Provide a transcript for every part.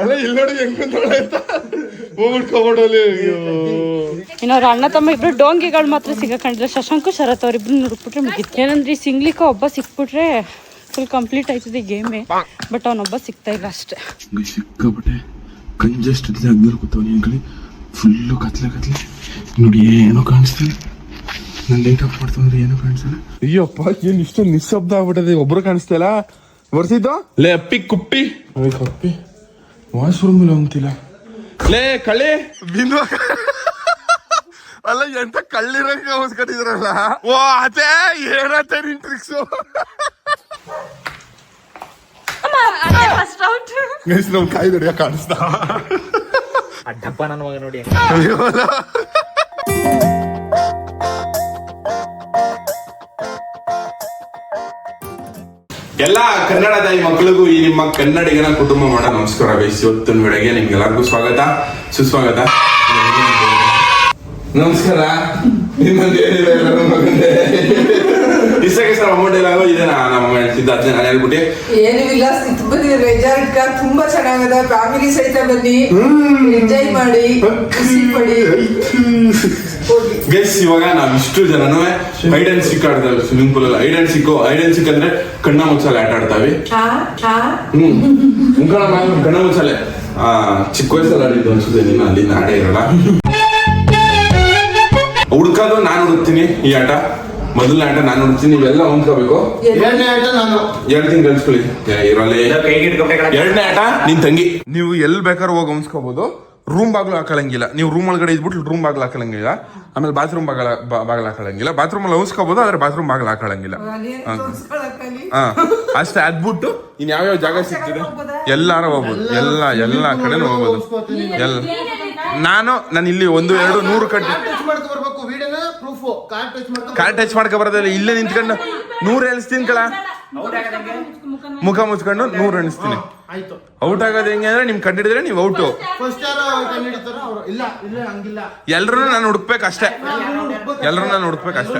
ಅಲ್ಲ ಇಲ್ಲಿ ನೋಡಿ ಹೆಂಗ್ ಕುಂತ್ಕೊಳ್ಳ ಆಯ್ತಾ ಹೋಗ್ಬಿಟ್ಕೊಬಿಡಲಿ ಅಯ್ಯೋ. ಇನ್ನು ಅವ್ರ ಅಣ್ಣ ತಮ್ಮ ಇಬ್ರು ಡೋಂಗಿಗಳು ಮಾತ್ರ ಸಿಗಕಂಡ್ರೆ ಶಶಾಂಕು ಶರತ್ ಅವ್ರಿಬ್ರು ನೋಡ್ಬಿಟ್ರೆ ಮುಗಿತ್ತು ಏನಂದ್ರೆ ಈ ಸಿಂಗ್ಲಿಕ ಒಬ್ಬ ಸಿಕ್ಬಿಟ್ರೆ ಫುಲ್ ಕಂಪ್ಲೀಟ್ ಆಯ್ತದೆ ಗೇಮೇ ಬಟ್ ಅವನೊಬ್ಬ ಸಿಗ್ತಾ ಇಲ್ಲ ಅಷ್ಟೇ. ಸಿಕ್ಕಾಬಿಟ್ಟೆ ಕಂಜೆಸ್ಟ್ ಜಾಗದಲ್ಲಿ ಕೂತವನಿ ಅಂಕಳಿ ಫುಲ್ಲು ಕತ್ಲೆ ಕತ್ಲೆ. ನೋಡಿ ಏನೋ ಕಾಣಿಸ್ತಿಲ್ಲ ನಾನು ಲೈಟ್ ಆಫ್ ಮಾಡ್ತಂದ್ರೆ ಏನೋ ಕಾಣಿಸ್ತಿಲ್ಲ ಅಯ್ಯಪ್ಪ ಏನ್ ಇಷ್ಟೊಂದು ನಿಶಬ್ದ ಆಗ್ಬಿಟ್ಟದೆ? ಒಬ್ರು ಕಾಣಿಸ್ತಾ ಇಲ್ಲ. ಬರ್ಸಿದ್ದು ಲೇ ಅಪ್ಪಿ ಕುಪ್ಪಿ. ಕುಪ್ಪಿ ವಾಶ್ ವಾಶ್ರೂಮ್ ಅಲ್ಲಿ ಹೋಗ್ತಿಲ್ಲ ಲೇ ಕಳೆ ಬಿಂದು. ಅಲ್ಲ ಎಂತ ಕಳ್ಳಿರಂಗ ಹೊಸ್ಕಟ್ಟಿದ್ರಲ್ಲ ಓ ಅದೇ ಏನಂತ ನಿನ್ ಟ್ರಿಕ್ಸ್ ಗೈಸ್ ನಾವು ಕಾಯಿ ದೊಡ್ಡ ಕಾಣಿಸ್ತಾ. ಅಡ್ಡಪ್ಪ ನನ್ನ ಮಗ ನೋಡಿ ಎಲ್ಲ ಕನ್ನಡ ತಾಯಿ ಮಕ್ಕಳಿಗೂ ಈ ನಿಮ್ಮ ಕನ್ನಡಿಗನ ಕುಟುಂಬ ಮಾಡ ನಮಸ್ಕಾರ ಬೇಸಿ ಇವತ್ತಿನ ಬೆಳಗ್ಗೆ ನಿಮ್ಗೆಲ್ಲರಿಗೂ ಸ್ವಾಗತ, ಸುಸ್ವಾಗತ. ನಮಸ್ಕಾರ. ನಿಮ್ಮಲ್ಲಿ ಏನಿದೆ ಎಲ್ಲರೂ ಇಷ್ಟಕ್ಕೆ ಸರ್ ಅಮೌಂಟ್ ಎಲ್ಲ ಇದೆ ನಮ್ಮ ಸಿದ್ಧಾರ್ಥ ನಾನು ಹೇಳ್ಬಿಟ್ಟು. ಏನು ಇಲ್ಲ ರೆಜಾರ್ಟ್ ಕಾರ್ ರೆಸಾರ್ಟ್ ತುಂಬಾ ಚೆನ್ನಾಗಿದೆ ಫ್ಯಾಮಿಲಿ ಸಹಿತ ಬನ್ನಿ. ಎಂಜಾಯ್ ಮಾಡಿ ಖುಷಿ ಪಡಿ. ಗೈಸ್ ಇವಾಗ ನಾವ್ ಇಷ್ಟು ಜನನು ಹೈಡ್ ಅಂಡ್ ಸಿಕ್ ಆಡ್ತಾವೆ ಸ್ವಿಮ್ಮಿಂಗ್ ಪೂಲ್ ಅಲ್ಲಿ. Hide and seek hide and seek ಅಂದ್ರೆ ಕಣ್ಣ ಮುಚ್ಚಾಲೆ ಆಟ ಆಡ್ತಾವೆ ಹ್ಮ್. ಕಣ್ಣ ಮುಚ್ಚಾಲೆ. ಆ ಚಿಕ್ಕ ವಯಸ್ಸಲ್ಲಿ ಆಡಿದ್ದು ಅನ್ಸುತ್ತೆ ನೀನು ಅಲ್ಲಿ ಆಡೇ ಇರಲ್ಲ. ಹುಡ್ಕೋದು ನಾನು ಹುಡುಕ್ತೀನಿ ಈ ಆಟ. ಮೊದಲನೇ ಆಟ ನಾನು ನೋಡ್ತೀನಿ ನೀವೆಲ್ಲ ಹೊಂದ್ಕೋಬೇಕು. ಎರಡನೇ ಆಟ ನಾನು. ಎರಡು ತಿಂಗಳು ಇರೋಲ್ಲಿ ಕೈಗೆ ಇಟ್ಕೊಂಡೆ ಎರಡನೇ ಆಟ ನಿನ್ ತಂಗಿ. ನೀವು ಎಲ್ಲಿ ಬೇಕಾದ್ರೂ ಹೋಗಿ ಹೊಂದ್ಕೋಬಹುದು ರೂಮ್ ಬಾಗ್ಲು ಹಾಕೊಳಂಗಿಲ್ಲ. ನೀವು ರೂಮ್ ಒಳಗಡೆ ಇದ್ಬಿಟ್ಟು ರೂಮ್ ಬಾಗ್ಲು ಹಾಕೊಳಂಗಿಲ್ಲ. ಆಮೇಲೆ ಬಾತ್ರೂಮ್ ಬಾಗಲ ಬಾಗ್ಲು ಹಾಕೊಳಂಗಿಲ್ಲ. ಬಾತ್ರೂಮ್ ಅಲ್ಲಿ ಹೊಂದ್ಕೋಬಹುದು ಆದ್ರೆ ಬಾತ್ರೂಮ್ ಬಾಗ್ಲು ಹಾಕೊಳಂಗಿಲ್ಲ. ಹಾ ಅಷ್ಟೇ ಅದ್ಬಿಟ್ಟು ಇನ್ ಯಾವ ಜಾಗ ಸಿಗ್ತಿದೆ ಎಲ್ಲಾರು ಹೋಗ್ಬೋದು. ಎಲ್ಲ ಎಲ್ಲ ಕಡೆನೂ ಹೋಗ್ಬೋದು. ಎಲ್ಲ. ನಾನು ನಾನು ಇಲ್ಲಿ ಒಂದು ಎರಡು ನೂರು ಕಡೆ ಟಚ್ ಮಾಡ್ಕೊ ಬರ್ಬೇಕು ವಿಡಿಯೋನ ಪ್ರೂಫ್ ಕಾರ್ಡ್ ಟಚ್ ಮಾಡ್ಕೊ ಕಾರ್ ಟಚ್ ಮಾಡ್ಕೊ ಬರೋದಿಲ್ಲ. ಇಲ್ಲೇ ನಿಂತ್ಕೊಂಡು ನೂರು ಎಣಿಸ್ತೀನಿ ಕಳ ಮುಖ ಮುಚ್ಕೊಂಡು ನೂರು ಎಣಿಸ್ತೀನಿ. ಆಯ್ತು. ಔಟ್ ಆಗೋದು ಹೆಂಗೆ ಅಂದ್ರೆ ನಿಮ್ ಕಂಡಿಡಿದ್ರೆ ನೀವು ಔಟು ಫಸ್ಟ್ ಯಾರು ಕಂಡು ಹಿಡಿತಾರೋ ಅವ್ರು. ಇಲ್ಲ ಇಲ್ಲ ಹಂಗಿಲ್ಲ. ಎಲ್ರು ನಾನು ಹುಡುಕ್ಬೇಕು ಅಷ್ಟೇ ಎಲ್ರು ನಾನು ಹುಡುಕ್ಬೇಕು ಅಷ್ಟೇ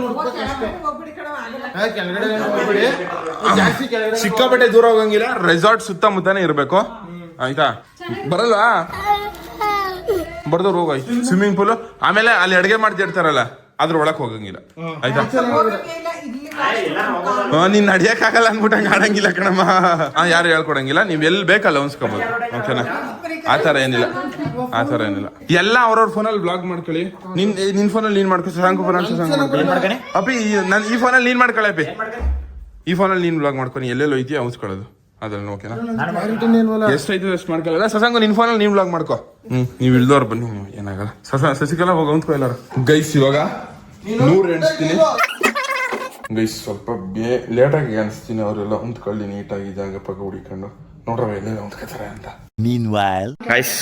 ಸಿಕ್ಕಾಪಟ್ಟೆ ದೂರ ಹೋಗಂಗಿಲ್ಲ. ರೆಸಾರ್ಟ್ ಸುತ್ತಮುತ್ತಾನೆ ಇರ್ಬೇಕು. ಆಯ್ತಾ? ಬರಲ್ವಾ? ಬರ್ದವ್ರು ಹೋಗ ಸ್ವಿಮ್ಮಿಂಗ್ ಪೂಲ್ ಆಮೇಲೆ ಅಲ್ಲಿ ಅಡಿಗೆ ಮಾಡ್ತಿರ್ತಾರಲ್ಲ. ಅದ್ರ ಒಳಕ್ ಹೋಗಂಗಿಲ್ಲ. ಆಯ್ತಾ? ಹಾ, ನೀನ್ ನಡಿಯಕ್ ಆಗಲ್ಲ ಅನ್ಬಿಟ್ಟು ಹಂಗ ಆಡಂಗಿಲ್ಲ ಕಣಮ್ಮ. ಹಾ ಯಾರು ಹೇಳ್ಕೊಡಂಗಿಲ್ಲ. ನೀವ್ ಎಲ್ಲಿ ಬೇಕಲ್ಲ ಅನ್ಸ್ಕೊಬೋದು ಓಕೆನಾ? ಆತರ ಏನಿಲ್ಲ. ಆತರ ಏನಿಲ್ಲ. ಎಲ್ಲ ಅವ್ರವ್ರ ಫೋನಲ್ಲಿ ಬ್ಲಾಗ್ ಮಾಡ್ಕೊಳ್ಳಿ. ನಿನ್ ನಿನ್ ಫೋನಲ್ಲಿ ನೀನ್ ಮಾಡ್ಕೊ ಶಶಾಂಕ್ ಫೋನ್ ಶಶಾಂಕ್ ಮಾಡ್ಕೊಳ್ಳಿ ಅಪ್ಪಿ ಈ- ನನ್ ಈ ಫೋನಲ್ಲಿ ನೀನ್ ಮಾಡ್ಕೊಳ್ಳಿ ಅಪ್ಪಿ ಈ ಫೋನಲ್ಲಿ ನೀನ್ ಬ್ಲಾಗ್ ಮಾಡ್ಕೊಂಡು ಎಲ್ಲೆಲ್ಲೋ ಐತಿ ಹೊಂದ್ಕೊಳ್ಳೋದು ಅದ್ರಲ್ಲಿ ಓಕೆನಾ ಎಷ್ಟಾಯ್ತು ಎಷ್ಟು ಮಾಡ್ಕೊಳ್ಳಲ್ಲ ಸಸಂಗು ನಿನ್ ಫೋನಲ್ಲಿ ನೀವು ಬ್ಲಾಗ್ ಮಾಡ್ಕೋ. ಹ್ಮ್ ನೀವು ಇಲ್ದವ್ರು ಬನ್ನಿ. ನೀವು ಏನಾಗಲ್ಲ. ಸಸ ಸಸಿಕಲ್ಲ ಹೋಗ ಹೊಂದ್ಕೊ ಎಲ್ಲಾರು. ಗೈಸ್ ಇವಾಗ ನೂರು ಎಣಿಸ್ತೀನಿ. ಗೈಸ್ ಸ್ವಲ್ಪ ಬೇ ಲೇಟಾಗಿ ಅನಿಸ್ತೀನಿ ಅವರೆಲ್ಲ. ಹೊಂದ್ಕೊಳ್ಳಿ ನೀಟಾಗಿ ಜಾಗ ಪಕ್ಕ ಹುಡಿಕೊಂಡು. ನೋಡ್ರವ ಎಲ್ಲೆಲ್ಲ ಹೊಂದ್ಕೋತಾರೆ ಅಂತ. ಗೈಸ್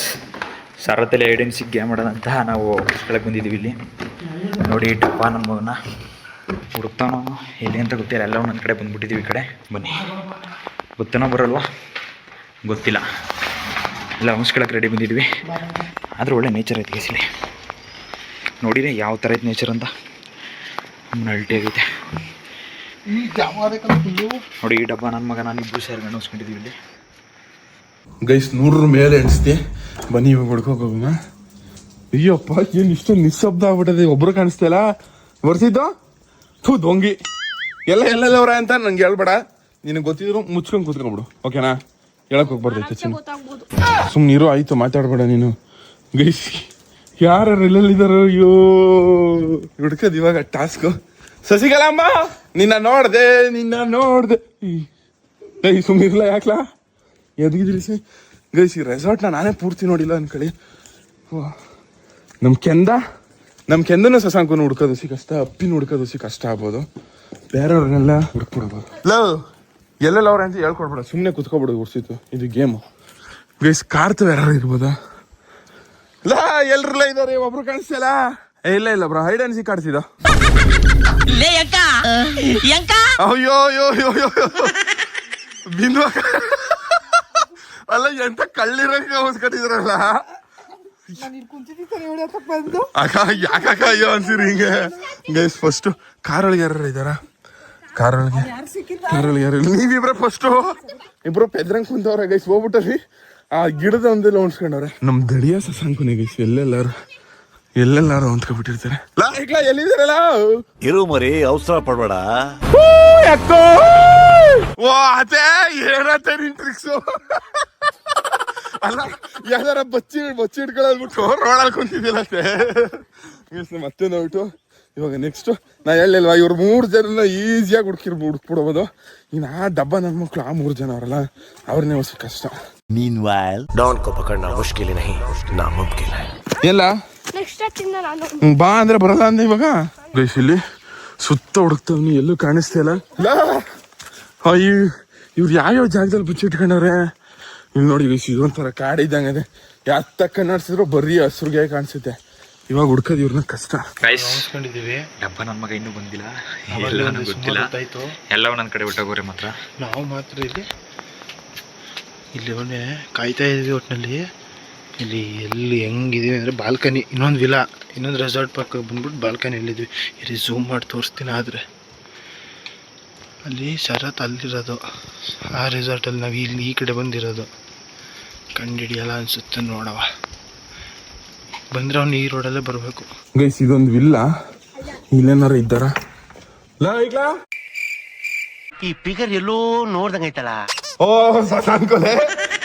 ಸರತಲ್ಲಿ ಐಡೆನ್ ಸಿಕ್ ಗೇಮ್ ಆಡೋಣ ನಾವು ಕೆಳಗೆ ಬಂದಿದ್ದೀವಿ ಇಲ್ಲಿ. ನೋಡಿ ಟಪ್ಪ ನನ್ನ ಮಗನ. ಹುಡುಕ್ತಾನೋ ಎಲ್ಲಿ ಅಂತ ಗೊತ್ತಿಲ್ಲ. ಎಲ್ಲ ಒಂದೊಂದು ಕಡೆ ಬಂದ್ಬಿಟ್ಟಿದ್ದೀವಿ ಈ ಕಡೆ. ಬನ್ನಿ. ಗೊತ್ತನೋ ಬರಲ್ವಾ? ಗೊತ್ತಿಲ್ಲ. ಎಲ್ಲ ಅಂಶಗಳಕ್ಕೆ ರೆಡಿ ಬಂದಿದ್ವಿ. ಆದರೂ ಒಳ್ಳೆ ನೇಚರ್ ಐತೆ ಗೈಸ್ ನೋಡಿದೆ ಯಾವ ಥರ ಐತೆ ನೇಚರ್ ಅಂತ. ಅಲ್ಟಿ ಆಗೈತೆ. ನೋಡಿ ಈ ಡಬ್ಬ ನನ್ನ ಮಗ, ನಾನು ಇಬ್ಬರು ಸೇರಿ ಹೊಸ್ಕೊಂಡಿದ್ದೀವಿ ಇಲ್ಲಿ. ಗೈಸ್ ನೂರ ಮೇಲೆ ಎಣಿಸ್ತಿ. ಬನ್ನಿ ಇವಾಗ ಹುಡ್ಕೋಕ್ ಹೋಗೋಣ. ಅಯ್ಯಪ್ಪ, ಏನು ಇಷ್ಟು ನಿಶಬ್ದ ಆಗ್ಬಿಟ್ಟದೆ. ಒಬ್ರು ಕಾಣಿಸ್ತಾ ಇಲ್ಲ. ಬರ್ಸಿದ್ದು? ಥೂ, ದೊಂಗಿ. ಎಲ್ಲ ಎಲ್ಲೆಲ್ಲವ್ರ ಅಂತ ನಂಗೆ ಹೇಳ್ಬೇಡ. ನಿನಗೆ ಗೊತ್ತಿದ್ರು ಮುಚ್ಕೊಂಡ್ ಕೂತ್ಕೊಂಡ್ಬಿಡು ಓಕೆನಾ ಹೇಳಕ್ ಹೋಗ್ಬಾರ್ದು ಚಿನ್ನ ಸುಮ್ನೆ ಸುಮ್ಮನಿರು ಆಯ್ತು ಮಾತಾಡ್ಬೇಡ ನೀನು. ಗೈಸಿ ಯಾರು ಎಲ್ಲೆಲ್ಲಿದಾರೋ ಅಯ್ಯೋ. ಹುಡ್ಕದ್ ಇವಾಗ ಟಾಸ್ಕ್. ಸಸಿಕಲಾಂಬ ನಿನ್ನ ನೋಡ್ದೆ ನಿನ್ನ ನೋಡ್ದೆ. ಏಯ್ ಸುಮ್ಮನೆ ಇರ್ಲ ಯಾಕ್ಲಾ? ಎದ್ಗಿದ್ರಿ ಸಿ ಗೈಸಿ ಈ ರೆಸಾರ್ಟ್ನ ನಾನೇ ಪೂರ್ತಿ ನೋಡಿಲ್ಲ ಅನ್ಕಳಿ ನಮ್ಮ ಕೆಂದ? ನಮ್ಮ ಕೆಂದನು ಸಸಾಂಕನು ಹುಡ್ಕೋದು ಸಿ ಕಷ್ಟ ಅಪ್ಪಿನ ಹುಡ್ಕೋದು ಸಿ ಕಷ್ಟ ಆಗ್ಬೋದು. ಬೇರೆಯವ್ರನ್ನೆಲ್ಲ ಹುಡ್ಕೊಡ್ಬೋದು ಲವ್. ಎಲ್ಲೆಲ್ಲ ಅವ್ರ ಅಂತ ಹೇಳ್ಕೊಡ್ಬೇಡ ಸುಮ್ಮನೆ ಕುತ್ಕೊಬಿಡೋದು ಗುರ್ಸಿತ್ತು ಇದು ಗೇಮು. ಗೈಸ್ ಕಾರ್ತವೆ ಯಾರು ಇರ್ಬೋದಾ? ಲಾ ಎಲ್ರೆಲ್ಲ ಇದಾರೆ ಒಬ್ರು ಕಾಣಿಸ್ತಿಲ್ಲ. ಇಲ್ಲ ಇಲ್ಲ ಬ್ರೋ ಹೈಡ್ ಅನ್ಸಿ ಕಾಡ್ತಿದ್ದ ಅಯ್ಯೋ ಅಯ್ಯೋ ಅಯ್ಯೋ ಅಯ್ಯೋ ಬಿಂದು ಅಲ್ಲ ಎಂತ ಕಳ್ಳಿರಂಗ ಹೊಸ್ಕಟ್ಟಿದ್ರಲ್ಲ. ಅಕ್ಕ ಯಾಕಕ್ಕ ಅಯ್ಯೋ ಅನ್ಸಿರಿ ಹಿಂಗೆ? ಗೈಸ್ ಫಸ್ಟ್ ಕಾರೊಳಗೆ ಯಾರು ಇದಾರ ಕಾರೊಳಗೆ ಕಾರೊಳಗೆ ಯಾರು ನೀವಿಬ್ರ ಫಸ್ಟು ಇಬ್ರು ಪೆದ್ರಂಗ್ ಕುಂತವ್ರೆ ಗೈಸ್ ಹೋಗ್ಬಿಟ್ಟರಿ. ಆ ಗಿಡದ ಒಂದೆಲ್ಲ ಉಣ್ಸ್ಕೊಂಡವ್ರೆ. ನಮ್ಮ ದಡಿಯ ಸಸಾಂಕುನೆ ಗೈಸ್ ಎಲ್ಲೆಲ್ಲಾರು ಎಲ್ಲೆಲ್ಲಾರು ಹೊಂದ್ಕೊಬಿಟ್ಟಿರ್ತಾರೆ. ಲಾ ಇಕ್ಲಾ ಎಲ್ಲಿದ್ದೀರಲ್ಲ ಇರು ಮರಿ ಅವಸರ ಪಡ್ಬೇಡ. ಅಕ್ಕೋ ಓ ಅದೇ ಏನತ್ತೆ ನಿನ್ ಟ್ರಿಕ್ಸು ಅಲ್ಲ ಯಾವ್ದಾರ ಬಚ್ಚಿ ಬಚ್ಚಿ ಹಿಡ್ಕೊಳ್ಳೋದ್ಬಿಟ್ಟು ರೋಡಲ್ಲಿ ಕುಂತಿದ್ದಿಲ್ಲ ಅಷ್ಟೇ ನಮ್ಮ ಮತ್ತೆ ನೋಡ್ಬಿಟ್ಟು ಇವಾಗ ನೆಕ್ಸ್ಟು ನಾ ಹೇಳಿಲ್ವ ಇವ್ರು ಮೂರು ಜನನ ಈಸಿಯಾಗಿ ಹುಡುಕಿರ್ ಹುಡುಕ್ಬಿಡ್ಬೋದು ಇನ್ನು ಆ ದಬ್ಬ ನನ್ನ ಮಕ್ಕಳು ಆ ಮೂರು ಜನ ಅವರಲ್ಲ ಅವ್ರನ್ನೇ ಹೊಸ ಕಷ್ಟ. ಮೀನ್ ವಾಯಲ್ ಡೌನ್ ಕೋ ಪಕಡ್ನ ಮುಷ್ಕಿಲಿ. ನಹಿ ನಾ ಮುಮ್ಕಿಲ ಎಲ್ಲ ಬಾ ಅಂದ್ರೆ ಬರಲ್ಲ ಅಂದ ಇವಾಗ. ಗೈಸ್ ಇಲ್ಲಿ ಸುತ್ತ ಹುಡುಕ್ತವ್ನಿ ಎಲ್ಲೂ ಕಾಣಿಸ್ತಾ ಇಲ್ಲ. ಅಯ್ಯೋ ಇವ್ರು ಯಾವ್ಯಾವ ಜಾಗದಲ್ಲಿ ಬುಚ್ಚಿಟ್ಕೊಂಡವ್ರೆ ಇಲ್ಲಿ ನೋಡಿ ಗೈಸ್ ಇದೊಂಥರ ಕಾಡಿದ್ದಂಗೆ ಅದೇ ಯಾವ ತಕ್ಕ ನಡೆಸಿದ್ರು ಬರೀ ಹಸ್ರಿಗೆ ಕಾಣಿಸುತ್ತೆ. ಇವಾಗ ಹುಡ್ಕೋದು ಇವ್ರನ್ನ ಕಷ್ಟ. ಡಬ್ಬ ನನ್ನ ಮಗ ಇನ್ನೂ ಬಂದಿಲ್ಲ. ಎಲ್ಲ ನನಗೆ ಗೊತ್ತಿಲ್ಲ. ಎಲ್ಲ ನನ್ನ ಕಡೆ ಬಿಟ್ಟೋಗೋರೆ ಮಾತ್ರ. ನಾವು ಮಾತ್ರ ಇಲ್ಲಿ ಇಲ್ಲಿ ಒಳ್ಳೆ ಕಾಯ್ತಾ ಇದ್ವಿ ಒಟ್ಟಿನಲ್ಲಿ ಇಲ್ಲಿ ಎಲ್ಲಿ ಹೆಂಗಿದೀವಿ ಅಂದರೆ ಬಾಲ್ಕನಿ ಇನ್ನೊಂದು ವಿಲಾ ಇನ್ನೊಂದು ರೆಸಾರ್ಟ್ ಪಕ್ಕ ಬಂದ್ಬಿಟ್ಟು ಬಾಲ್ಕನಿ ಎಲ್ಲಿದ್ವಿ ಇಲ್ಲಿ ಝೂಮ್ ಮಾಡಿ ತೋರಿಸ್ತೀನಿ ಆದರೆ. ಅಲ್ಲಿ ಶರತ್ ಅಲ್ಲಿರೋದು. ಆ ರೆಸಾರ್ಟಲ್ಲಿ ನಾವು ಇಲ್ಲಿ ಈ ಕಡೆ ಬಂದಿರೋದು. ಕಂಡಿಡಿಯಲ್ಲ ಅನ್ಸುತ್ತೆ ನೋಡವ ಬಂದರೆ ಅವ್ನು ಈ ರೋಡಲ್ಲೇ ಬರಬೇಕು. ಗೈಸ್ ಇದೊಂದು ವಿಲ್ಲ ಇಲ್ಲೇನಾರ ಇದ್ದಾರ? ಈ ಫಿಗರ್ ಎಲ್ಲೋ ನೋಡ್ದಂಗೈತಲ್ಲ ಓ ಶಶಾಂಕೋಲೆ.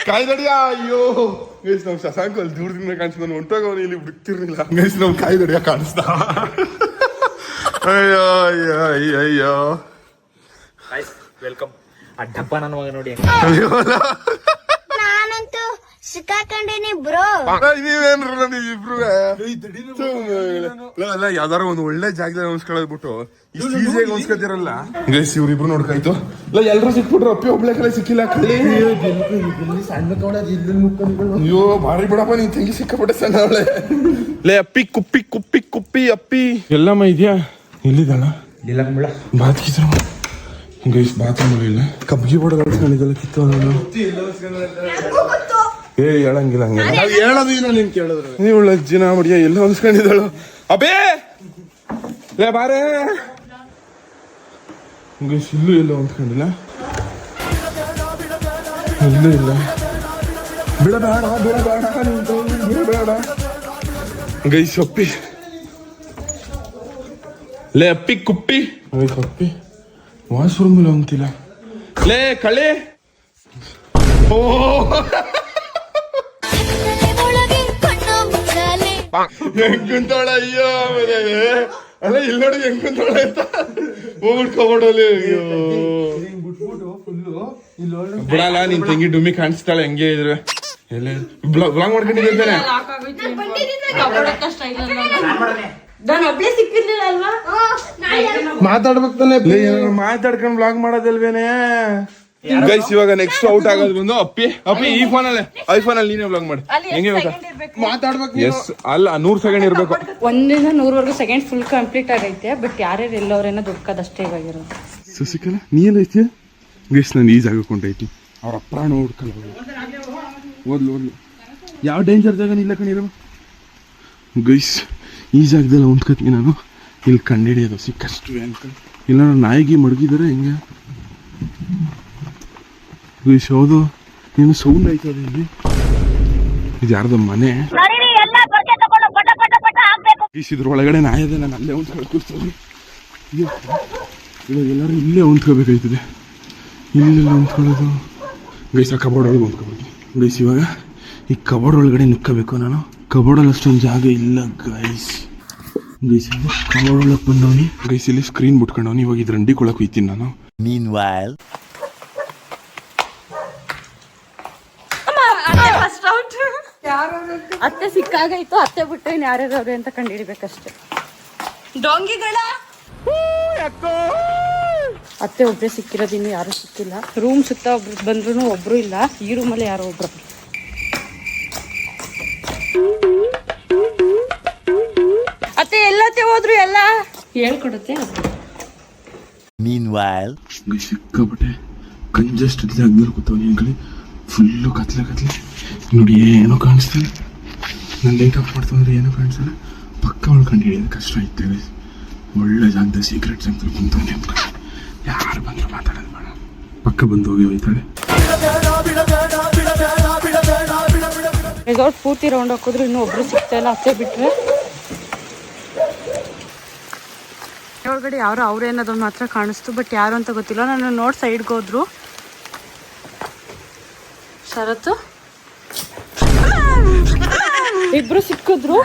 ಕಾಯ್ದಡಿಯ? ಅಯ್ಯೋ. ಗೈಸ್ ನಮ್ ಶಶಾಂಕೋಲ್ ದೂರದಿಂದ ಕಾಣಿಸ್ತಾ ನಾನು ಹೊಂಟೋಗವನು ಇಲ್ಲಿ ಬಿಡ್ತಿರ್ಲಿಲ್ಲ. ಗೈಸ್ ನಮ್ ಕಾಯ್ದಡಿಯ ಕಾಣಿಸ್ತಾ. ಅಯ್ಯೋ ಅಯ್ಯೋ ಅಯ್ಯೋ ಅಯ್ಯೋ. ವೆಲ್ಕಮ್ ಅಡ್ಡಪ್ಪ ನನ್ನ ಮಗ ನೋಡಿ ಅಯ್ಯೋ ಸಿಕ್ಕಾಕೊಂಡೇನಿ ಬ್ರೋ. ಅಲ್ಲ ಯಾವ್ದಾರ ಒಂದು ಒಳ್ಳೆ ಜಾಗದಲ್ಲಿ ಬಿಟ್ಟು ಇಷ್ಟು ಈಸಿಯಾಗಿ ಹೊಂದ್ಸ್ಕೊತಿರಲ್ಲ ಗೈಸ್ ಇವ್ರಿಬ್ರು ನೋಡ್ಕಾಯ್ತು ಇಲ್ಲ ಎಲ್ಲರೂ ಸಿಕ್ಬಿಟ್ರು ಅಪ್ಪಿ ಒಬ್ಳೆ ಕಡೆ ಸಿಕ್ಕಿಲ್ಲ ಕಳ್ಳಿ ಅಯ್ಯೋ ಭಾರಿ ಬಿಡಪ್ಪ ನೀನ್ ತಂಗಿ ಸಿಕ್ಕಾಪಟ್ಟೆ ಸಣ್ಣ ಅವಳೆ. ಲೇ ಅಪ್ಪಿ ಕುಪ್ಪಿ ಕುಪ್ಪಿ ಕುಪ್ಪಿ ಅಪ್ಪಿ. ಎಲ್ಲಮ್ಮ ಇದೆಯಾ? ಎಲ್ಲಿದ್ದಾಳ? ಇಲ್ಲ ಬಿಡ. ಬಾತ್ಕಿದ್ರು ಗೈಸ್ ಬಾತ್ರೂಮ್ ಇಲ್ಲ. ಕಬ್ಬಿಗೆ ಬಡಗಳಿದೆಲ್ಲ ಕಿತ್ತೋದ ಏ ಹೇಳಂಗಿಲ್ಲ ಹಂಗಿಲ್ಲ ನಾವು ಹೇಳೋದಿಲ್ಲ ನೀನ್ ಕೇಳಿದ್ರೆ ನೀವು ಲಜ್ಜಿನ ಮಡಿಯ ಎಲ್ಲ ಹೊಂದ್ಸ್ಕೊಂಡಿದ್ದಾಳು ಅಬೇ ಲೇ ಬಾರೆ ಗೈಸ್ ಇಲ್ಲೂ ಎಲ್ಲ ಹೊಂದ್ಕೊಂಡಿಲ್ಲ ಇಲ್ಲೂ ಇಲ್ಲ ಬಿಡಬೇಡ ಬಿಡಬೇಡ ನಿಂತು ಬಿಡಬೇಡ ಗೈಸ್ ಅಪ್ಪಿ ಲೇ ಅಪ್ಪಿ ಕುಪ್ಪಿ ಗೈಸ್ ಅಪ್ಪಿ ವಾಶ್ರೂಮ್ ಇಲ್ಲ ಅಂತಿಲ್ಲ ಲೇ ಕಳೆ ಓ ಹೆಂಗ್ ಕುಂತಾಳ ಅಯ್ಯೋ ಆಮೇಲೆ? ಅಲ್ಲ ಇಲ್ಲಿ ನೋಡಿ ಹೆಂಗ್ ಕುಂತಾಳ ಅಂತ ಹೋಗ್ಬಿಟ್ಟು ಕಬೋಡಲ್ಲಿ ಅಯ್ಯೋ. ಬಿಡಲ್ಲ ನಿನ್ ತಂಗಿ ಡುಮ್ಮಿ ಕಾಣಿಸ್ತಾಳೆ ಹೆಂಗೆ ಇದ್ರೆ. ಎಲ್ಲ? ಬ್ಲಾಗ್ ಮಾಡ್ಕೊಂಡಿದ್ದೇನೆ ನಾನು ಒಬ್ಳೆ ಸಿಕ್ಕಿರ್ಲಿಲ್ಲ ಅಲ್ವಾ? ಮಾತಾಡ್ಬೇಕು ತಾನೆ ಮಾತಾಡ್ಕೊಂಡು ಬ್ಲಾಗ್ ಮಾಡೋದಲ್ವೇನೆ? ಗೈಸ್ ಇವಾಗ ನೆಕ್ಸ್ಟ್ ಔಟ್ ಆಗೋದು ಬಂದು ಅಪ್ಪಿ. ಅಪ್ಪಿ ಈ ಫೋನ್ ಅಲ್ಲಿ. ಐಫೋನ್ ಅಲ್ಲಿ ನೀನೇ ಬ್ಲಾಗ್ ಮಾಡಿ. ಹೆಂಗೆ ಗೊತ್ತಾ ಮಾತಾಡ್ಬೇಕು ಎಸ್ ಅಲ್ಲ ನೂರ್ ಸೆಕೆಂಡ್ ಇರ್ಬೇಕು. ಒಂದರಿಂದ ನೂರವರೆಗೂ ಸೆಕೆಂಡ್ ಫುಲ್ ಕಂಪ್ಲೀಟ್ ಆಗೈತೆ ಬಟ್ ಯಾರ್ಯಾರು ಎಲ್ಲವ್ರೇನೋ ದುಡ್ಕೋದಷ್ಟೇ ಇವಾಗಿರೋದು. ಸಸಿಕಲ ನೀ ಎಲ್ಲ ಐತಿ ಗೈಸ್ ನಾನು ಈಜ್ ಆಗಕೊಂಡೈತಿ ಕೊಂಡೈತಿ ಅವ್ರ ಪ್ರಾಣ ಹುಡ್ಕಲ್ಲ ಓದ್ಲು ಓದ್ಲು. ಯಾವ ಡೇಂಜರ್ ಜಾಗ ಇಲ್ಲ ಕಣಿರವ ಗೈಸ್ ಈ ಜಾಗದಲ್ಲಿ ಹೊಂದ್ಕತ್ತೀನಿ ನಾನು. ಇಲ್ಲಿ ಕಂಡಿಡಿಯೋದು ಸಿಕ್ಕಷ್ಟು ಇಲ್ಲ ನಾನು ನಾಯಿಗೆ ಮಡಗಿದಾರೆ ಹೆಂಗೆ? ಗೈಸ್ ಹೌದು ಏನು ಸೌಂಡ್ ಆಯ್ತದ ಇಲ್ಲಿ? ಇದು ಯಾರ್ದು ಮನೆ. ಇದ್ರ ಒಳಗಡೆ ನಾಯದೆ ನಾನು ಅಲ್ಲೇ ಒಂದು ಕೂರ್ತೀನಿ ಇವಾಗ ಎಲ್ಲರೂ ಇಲ್ಲೇ ಹೊಂದ್ಕೋಬೇಕಾಯ್ತದೆ. ಇಲ್ಲೆಲ್ಲ ಹೊಂದ್ಕೊಳ್ಳೋದು? ಗೈಸ್ ಆ ಕಬೋರ್ಡ್ ಒಳಗೆ ಹೊಂದ್ಕೋಬೇಕು. ಗೈಸ್ ಇವಾಗ ಈ ಕಬೋರ್ಡ್ ಒಳಗಡೆ ನುಕ್ಕಬೇಕು ನಾನು. ಕಬೋರ್ಡಲ್ಲಿ ಅಷ್ಟೊಂದು ಜಾಗ ಇಲ್ಲ ಗೈಸ್. ಗೈಸ್ ಕಬೋರ್ಡ್ ಒಳಗೆ ಬಂದವನಿ. ಗೈಸ್ ಇಲ್ಲಿ ಸ್ಕ್ರೀನ್ ಬಿಟ್ಕೊಂಡವನಿ ಇವಾಗ ಇದ್ರ ರಂಡಿ ಕೊಳಕ್ ಹೋಯ್ತೀನಿ ನಾನು. Meanwhile, ಅತ್ತೆ ಸಿಕ್ಕಾಗಾಯ್ತು ಅತ್ತೆ ಬಿಟ್ಟು ಇನ್ನು ಯಾರ್ಯಾರು ಅಂತ ಕಂಡುಹಿಡಿಬೇಕಷ್ಟೆ ಡೋಂಗಿಗಳ? ಅತ್ತೆ ಒಬ್ರೆ ಸಿಕ್ಕಿರೋದಿನ್ನು ಯಾರು ಸಿಕ್ಕಿಲ್ಲ. ರೂಮ್ ಸುತ್ತ ಒಬ್ರು ಬಂದ್ರು ಒಬ್ರು ಇಲ್ಲ. ಈ ರೂಮಲ್ಲಿ ಯಾರೋ ಒಬ್ರು. ಅತ್ತೆ ಎಲ್ಲತ್ತೆ ಹೋದ್ರು ಎಲ್ಲ? ಹೇಳ್ಕೊಡುತ್ತೆ ಮೀನ್ವೈಲ್ meanwhile, ಗೈಸ್ ಸಿಕ್ಕಾಪಟ್ಟೆ ಕಂಜೆಸ್ಟೆಡ್ ಕೂತವ್ ಫುಲ್ಲು ಕತ್ಲೆ ಕತ್ಲೆ. ನೋಡಿ ಏನೋ ಕಾಣಿಸ್ತಿಲ್ಲ. ನಾನು ಲೈಟ್ ಆಫ್ ಮಾಡ್ತಂದ್ರೆ ಏನೋ ಕಾಣಿಸಲ್ಲ ಪಕ್ಕ ಉಳ್ಕೊಂಡು ಹಿಡಿಯೋದು ಕಷ್ಟ ಇರ್ತೇವೆ. ಒಳ್ಳೆ ಜಾಗದ ಸೀಕ್ರೆಟ್ ಕುಂತಾನೆ ಅಂದ್ಕೊಂಡು ಯಾರು ಬಂದರೂ ಮಾತಾಡೋದು ಬೇಡ. ಪಕ್ಕ ಬಂದು ಹೋಗಿ ಹೋಯ್ತಾಳೆ ರೆಸಾರ್ಟ್ ಪೂರ್ತಿ ರೌಂಡ್ ಹಾಕಿದ್ರು, ಇನ್ನೂ ಒಬ್ರು ಸಿಗ್ತಾ ಇಲ್ಲ ಅಷ್ಟೇ ಬಿಟ್ರೆ. ಒಳಗಡೆ ಯಾರು ಅವ್ರು ಏನದೊಂದು ಮಾತ್ರ ಕಾಣಿಸ್ತು ಬಟ್ ಯಾರು ಅಂತ ಗೊತ್ತಿಲ್ಲ. ನಾನು ನೋಡಿ ಸೈಡ್ಗೆ ಹೋದ್ರು. ಶರತ್ತು? ಇಬ್ರು ಸಿಕ್ಕಿದ್ರು.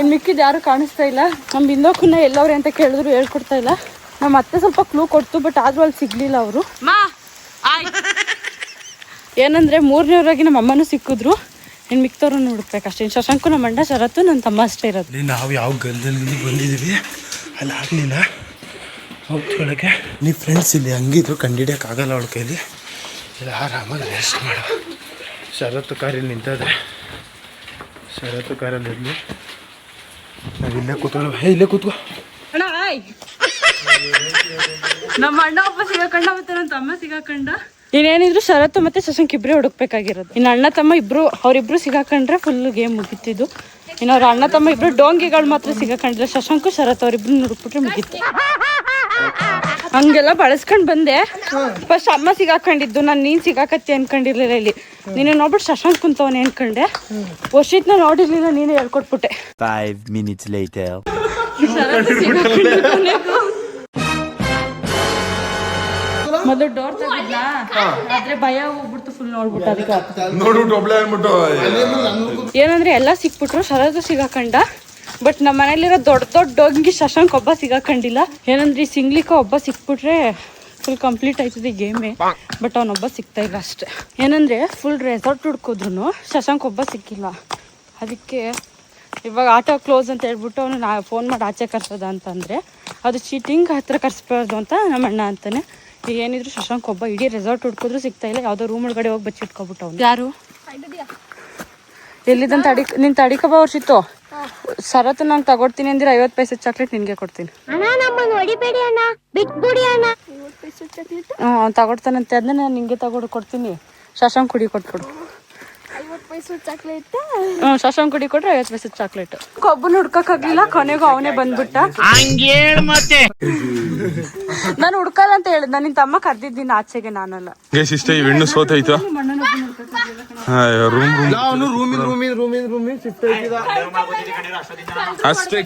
ಇನ್ ಮಿಕ್ಕಿದ್ ಯಾರು ಕಾಣಿಸ್ತಾ ಇಲ್ಲ. ನಮ್ ಬಿಂದೋಕನ್ನ ಎಲ್ಲವ್ರೆ ಅಂತ ಕೇಳಿದ್ರು ಹೇಳ್ಕೊಡ್ತಾ ಇಲ್ಲ. ನಮ್ಮ ಅತ್ತೆ ಸ್ವಲ್ಪ ಕ್ಲೂ ಕೊಡ್ತು ಬಟ್ ಆದ್ರೂ ಅಲ್ಲಿ ಸಿಗ್ಲಿಲ್ಲ ಅವರು. ಏನಂದ್ರೆ ಮೂರನೇವರಾಗಿ ನಮ್ಮ ಅಮ್ಮನೂ ಸಿಕ್ಕಿದ್ರು. ಇನ್ ಮಿಕ್ತವ್ರು ಹುಡುಕ್ಬೇಕು ಅಷ್ಟೇ. ಇನ್ ಶಶಾಂಕು ನಮ್ಮ ಅಣ್ಣ ಶರತ್ತು ನನ್ನ ತಮ್ಮ ಅಷ್ಟೇ ಇರೋದು. ನಾವು ಯಾವ ಗಂಧದಲ್ಲಿ ಬಂದಿದೀವಿ ಅಲ್ಲಿ ಆಗಲಿಲ್ಲ ಹೋಗ್ಕೊಳ್ಳೋಕ್ಕೆ ನೀವು ಫ್ರೆಂಡ್ಸ್ ಇಲ್ಲಿ ಹಂಗಿದ್ರು ಕಂಡಿಡಿಯೋಕ್ಕಾಗಲ್ಲ ಅವಳ ಕೈಲಿ. ಇಲ್ಲ ಆರಾಮಾಗಿ ರೆಸ್ಟ್ ಮಾಡು. ಶರತ್ತು ಕಾರಲ್ಲಿ ನಿಂತದೆ ಶರತ್ತು ಕಾರಲ್ಲಿ ಇರಲಿ. ನಾವು ಇಲ್ಲೇ ಕೂತ್ಕೊಳ್ಳೋ ಹೇ ಇಲ್ಲೇ ಕೂತ್ಕೋ. ಅಣ್ಣ ಆಯ್. ನಮ್ಮ ಅಣ್ಣ ಒಬ್ಬ ಸಿಗಾಕಂಡ ಮತ್ತೆ ನನ್ನ ತಮ್ಮ ಸಿಗಾಕಂಡ. ಇನ್ನೇನಿದ್ರು ಶರತ್ ಮತ್ತೆ ಶಶಾಂಕ್ ಇಬ್ರೇ ಹುಡುಕ್ಬೇಕಾಗಿರೋದು. ಇನ್ನು ಅಣ್ಣ ತಮ್ಮ ಇಬ್ರು ಅವ್ರಿಬ್ರು ಸಿಗಾಕಂಡ್ರೆ ಫುಲ್ ಗೇಮ್ ಮುಗಿತಿದ್ದು. ಇನ್ನು ಅವ್ರ ಅಣ್ಣ ತಮ್ಮ ಇಬ್ರು ಡೋಂಗಿಗಳು ಮಾತ್ರ ಸಿಗಾಕಂಡ್ರೆ ಶಶಾಂಕು ಶರತ್ ಅವ್ರಿಬ್ರು ಹುಡುಕ್ಬಿಟ್ರೆ ಮುಗೀತು. ಹಂಗೆಲ್ಲ ಬಳಸ್ಕೊಂಡ್ ಬಂದೆ. ಫಸ್ಟ್ ಅಮ್ಮ ಸಿಗಾಕೊಂಡಿದ್ದು ನಾನು ನೀನ್ ಸಿಗಾಕತ್ತಿ ಅನ್ಕೊಂಡಿರ್ಲಿಲ್ಲ ಇಲ್ಲಿ. ನೀನು ನೋಡ್ಬಿಟ್ಟು ಶಶಾಂತ್ ಕುಂತವನೇ ಅನ್ಕೊಂಡೆ. ವರ್ಷಿತ್ನ ನೋಡಿರ್ಲಿಲ್ಲ ನೀನು ಹೇಳ್ಕೊಟ್ಬಿಟ್ಟೆ. Five minutes later. ಮೊದಲು ಡೋರ್ ತೆಗಿದ್ನ ಆದ್ರೆ ಭಯ ಹೋಗ್ಬಿಡ್ತು ಫುಲ್ ನೋಡ್ಬಿಟ್ಟು ಅದಕ್ಕೆ. ಏನಂದ್ರೆ ಎಲ್ಲ ಸಿಕ್ಬಿಟ್ರು ಶರದು ಸಿಗಾಕಂಡ. ಬಟ್ ನಮ್ಮ ಮನೇಲಿರೋ ದೊಡ್ಡ ದೊಡ್ಡ ಡೋಂಗಿ ಶಶಾಂಕ್ ಒಬ್ಬ ಸಿಗಾಕೊಂಡಿಲ್ಲ. ಏನಂದ್ರೆ ಈ ಸಿಂಗ್ಲಿಕ ಒಬ್ಬ ಸಿಕ್ಬಿಟ್ರೆ ಫುಲ್ ಕಂಪ್ಲೀಟ್ ಆಯ್ತದೆ ಗೇಮೇ ಬಟ್ ಅವನೊಬ್ಬ ಸಿಗ್ತಾ ಇಲ್ಲ ಅಷ್ಟೇ. ಏನಂದ್ರೆ ಫುಲ್ ರೆಸಾರ್ಟ್ ಹುಡ್ಕೋದ್ರು ಶಶಾಂಕ್ ಒಬ್ಬ ಸಿಕ್ಕಿಲ್ಲ. ಅದಕ್ಕೆ ಇವಾಗ ಆಟೋ ಕ್ಲೋಸ್ ಅಂತ ಹೇಳ್ಬಿಟ್ಟು ಅವನು ನಾ ಫೋನ್ ಮಾಡಿ ಆಚೆ ಕರ್ಸೋದ ಅಂತಂದರೆ ಅದು ಚೀಟಿಂಗ್ ಹತ್ರ ಕರ್ಸ್ಬಾರ್ದು ಅಂತ ನಮ್ಮ ಅಣ್ಣ ಅಂತಾನೆ. ಈಗ ಏನಿದ್ರು ಶಶಾಂಕ್ ಒಬ್ಬ ಇಡೀ ರೆಸಾರ್ಟ್ ಹುಡ್ಕೋದ್ರು ಸಿಗ್ತಾ ಇಲ್ಲ ಯಾವುದೋ ರೂಮ್ ಒಳಗಡೆ ಹೋಗಿ ಬಚ್ಚಿಟ್ಕೊಬಿಟ್ಟು ಅವ್ನು. ಯಾರು? ಎಲ್ಲಿದ್ದಂತ ತಡಿ ನಿನ್ ತಡಿಕಬ ವರ್ಷಿತ್ತು? ಸರತ್ತು ನಾನು ತಗೊಡ್ತೀನಿ ಅಂದ್ರೆ ಐವತ್ತು ಪೈಸೆ ಚಾಕ್ಲೇಟ್ ನಿನ್ಗೆ ಕೊಡ್ತೀನಿ. ಅಣ್ಣ ನಮ್ಮನ್ನ ಹೊಡಿಬೇಡಿ ಅಣ್ಣ. ಬಿಟ್ಬಿಡಿ ಅಣ್ಣ. ಹ್ಞೂ ಅವ್ನು ತಗೊಡ್ತಾನಂತೆ. ಅದನ್ನ ನಾನು ನಿಂಗೆ ತಗೊಂಡು ಕೊಡ್ತೀನಿ. ಶಶಾಂಕ್ ಕುಡಿ ಕೊಟ್ಬಿಡು. ಹ್ಞೂ ಶಶಾಂಕ್ ಕುಡಿ ಕೊಟ್ರೆ ಐವತ್ತು ಪೈಸೆ ಚಾಕ್ಲೇಟ್ ಕೊಬ್ಬನ ಹುಡ್ಕಕ್ಕಾಗ್ಲಿಲ್ಲ ಕೊನೆಗೂ ಅವನೇ ಬಂದ್ಬಿಟ್ಟ. ನಾನು ಹುಡ್ಕಲ್ಲ ಅಂತ ಹೇಳಿದ್. ನಾನು ನಿನ್ ತಮ್ಮ ಕರ್ದಿದ್ದೀನಿ ಆಚೆಗೆ ನಾನಲ್ಲ. ಗೈಸ್ ಇಷ್ಟ ಈ ಹೆಣ್ಣು ಸೋತೈತು ರೂಮ್ ರೂಮ್ ಅವನು ರೂಮಿಂದ ರೂಮಿಂದ ರೂಮಿಂದ ರೂಮಿಂದ ಶಿಫ್ಟ್ ಆಗಿದ ಅಷ್ಟೇ